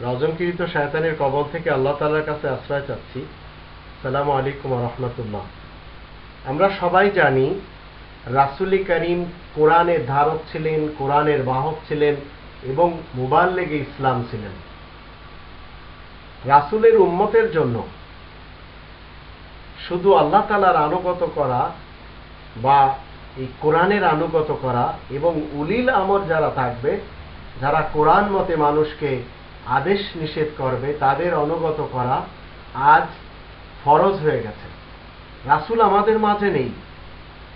রজমকৃত শয়তানের কবল থেকে আল্লাহ তালার কাছে আশ্রয় চাচ্ছি। সালাম আলাইকুম রহমতুল্লাহ। আমরা সবাই জানি, রাসুলি করিম কোরআনের ধারক ছিলেন, কোরআনের বাহক ছিলেন এবং মোবাইল লেগে ইসলাম ছিলেন। রাসুলের উম্মতের জন্য শুধু আল্লাহ তালার আনুগত করা বা এই কোরআনের আনুগত করা এবং উলিল আমর যারা থাকবে, যারা কোরআন মতে মানুষকে আদেশ নিষেধ করবে, তাদের অনুগত করা আজ ফরজ হয়ে গেছে। রাসুল আমাদের মাঝে নেই।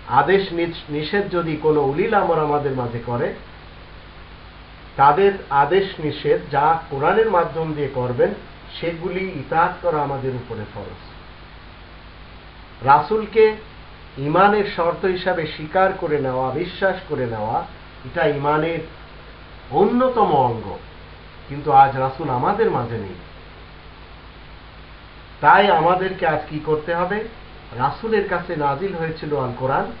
আদেশ নিষেধ যদি কোনো উলিল আমর আমাদের মাঝে করে, তাদের আদেশ নিষেধ যা কোরআনের মাধ্যম দিয়ে করবেন, সেগুলি ইতাহাত করা আমাদের উপরে ফরজ। রাসুলকে ইমানের শর্ত হিসাবে স্বীকার করে নেওয়া, বিশ্বাস করে নেওয়া, এটা ইমানের অন্যতম অঙ্গ। কিন্তু আজ রাসুল আমাদের মাঝে নেই। তাই আমাদেরকে আজ কি করতে হবে? রাসুলের কাছে নাজিল হয়েছিল আল কোরআন।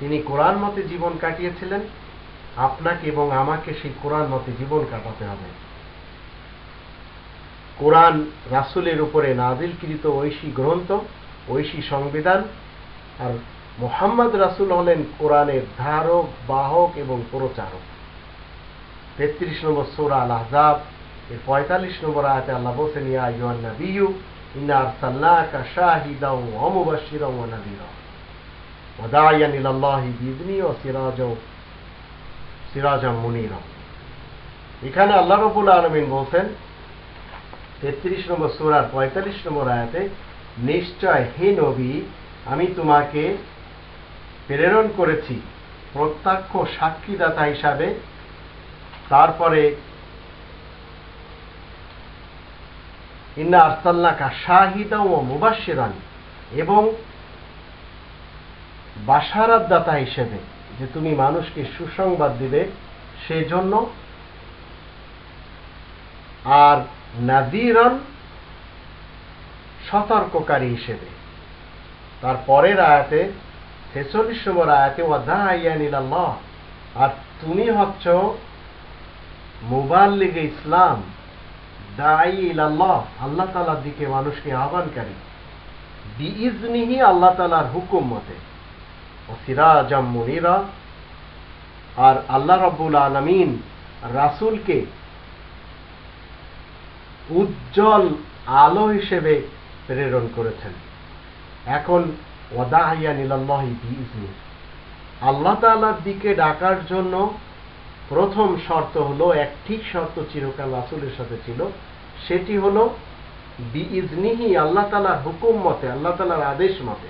তিনি কোরআন মতে জীবন কাটিয়েছিলেন। আপনাকে এবং আমাকে সেই কোরআন মতে জীবন কাটাতে হবে। কোরআন রাসুলের উপরে নাজিলকৃত ঐশী গ্রন্থ, ঐশী সংবিধান আর মোহাম্মদ রাসুল হলেন কোরআনের ধারক, বাহক এবং প্রচারক। তেত্রিশ নম্বর সোরা আল আহজাব এর পঁয়তাল্লিশ নম্বর আয়াতে আল্লাহ বলছেন, ইয়া শাহিদাও এখানে আল্লাহ রাব্বুল আলামিন বলছেন, তেত্রিশ নম্বর সূরার পঁয়তাল্লিশ নম্বর আয়াতে, নিশ্চয় হে নবী, আমি তোমাকে প্রেরণ করেছি প্রত্যক্ষ সাক্ষীদাতা হিসাবে তারপরে, ইন্না আরসাল্লাকা শাহিদা ও মুবাশিরান এবং বাসারাতদাতা হিসেবে যে তুমি মানুষকে সুসংবাদ দিবে, সেজন্য আর নাদিরন সতর্ককারী হিসেবে। তার পরের আয়াতে, ছেচল্লিশ নম্বর আয়াতে ওয়াদাহাইয়ানিল্লাহ আর তুমি হচ্ছ মোবাইল লিগে ইসলাম দায়ী ইলাল্লাহ, আল্লাহ তালার দিকে মানুষকে আহ্বানকারী। বিইজনিহি আল্লাহ তালার হুকুম মতে। ও সিরাজাম মুনিরা। আর আল্লাহ রব্বুল আলমিন রাসুলকে উজ্জ্বল আলো হিসেবে প্রেরণ করেছেন। এখন ওয়াদাহিয়া নিলাল্লাহি বিইজনি। আল্লাহ তাআলার দিকে ডাকার জন্য প্রথম শর্ত হলো, এক ঠিক শর্ত চিরকাল রাসূলের সাথে ছিল। সেটি হলো, বিইজনিহি আল্লাহ তাআলার হুকুম মতে, আল্লাহ তাআলার আদেশ মতে।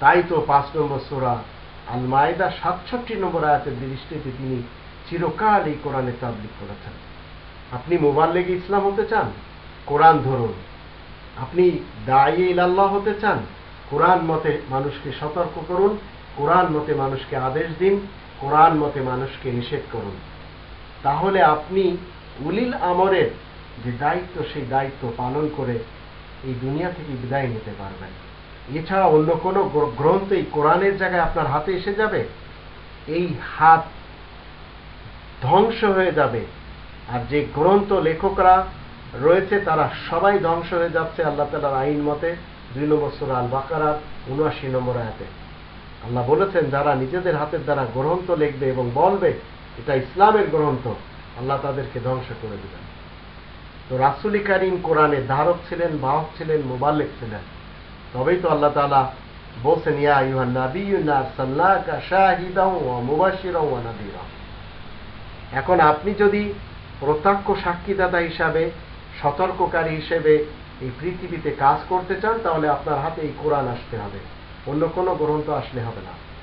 তাই তো পাঁচ নম্বর সোরা আল মায়েদা সাতষট্টি নম্বর আয়াতের দৃষ্টিতে তিনি চিরকাল এই কোরআনে তাবলিক করেছেন। আপনি মোবাইল লেগে ইসলাম হতে চান? কোরআন ধরুন। আপনি দায়ী ইলাল্লাহ হতে চান? কোরআন মতে মানুষকে সতর্ক করুন, কোরআন মতে মানুষকে আদেশ দিন। কোরআন মতে মানুষকে নিষেধ করুন। তাহলে আপনি উলিল আমরের যে দায়িত্ব, সেই দায়িত্ব পালন করে এই দুনিয়া থেকে বিদায় নিতে পারবেন। এছাড়া অন্য কোনো গ্রন্থ এই কোরআনের জায়গায় আপনার হাতে এসে যাবে। এই হাত ধ্বংস হয়ে যাবে। আর যে গ্রন্থ লেখকরা রয়েছে, তারা সবাই ধ্বংস হয়ে যাচ্ছে আল্লাহ তালার আইন মতে। দুই নম্বর সুরা আল বাকারার উনআশি নম্বর আয়াতে। আল্লাহ বলেছেন, যারা নিজেদের হাতের দ্বারা গ্রন্থ লিখবে এবং বলবে, এটা ইসলামের গ্রন্থ, আল্লাহ তাদেরকে ধ্বংস করে দেবেন। তো রাসুলি কারিম কোরআনের ধারক ছিলেন, বাহক ছিলেন, মোবাল্লেক ছিলেন। তবেই তো আল্লাহ তালা বলছেন, ইয়া ইউহান মুবাশশিরাও এখন আপনি যদি প্রত্যক্ষ সাক্ষীদাতা হিসাবে, সতর্ককারী হিসেবে এই পৃথিবীতে কাজ করতে চান, তাহলে আপনার হাতে এই কোরআন আসতে হবে। অন্য কোনো গ্রন্থ আসলে হবে না।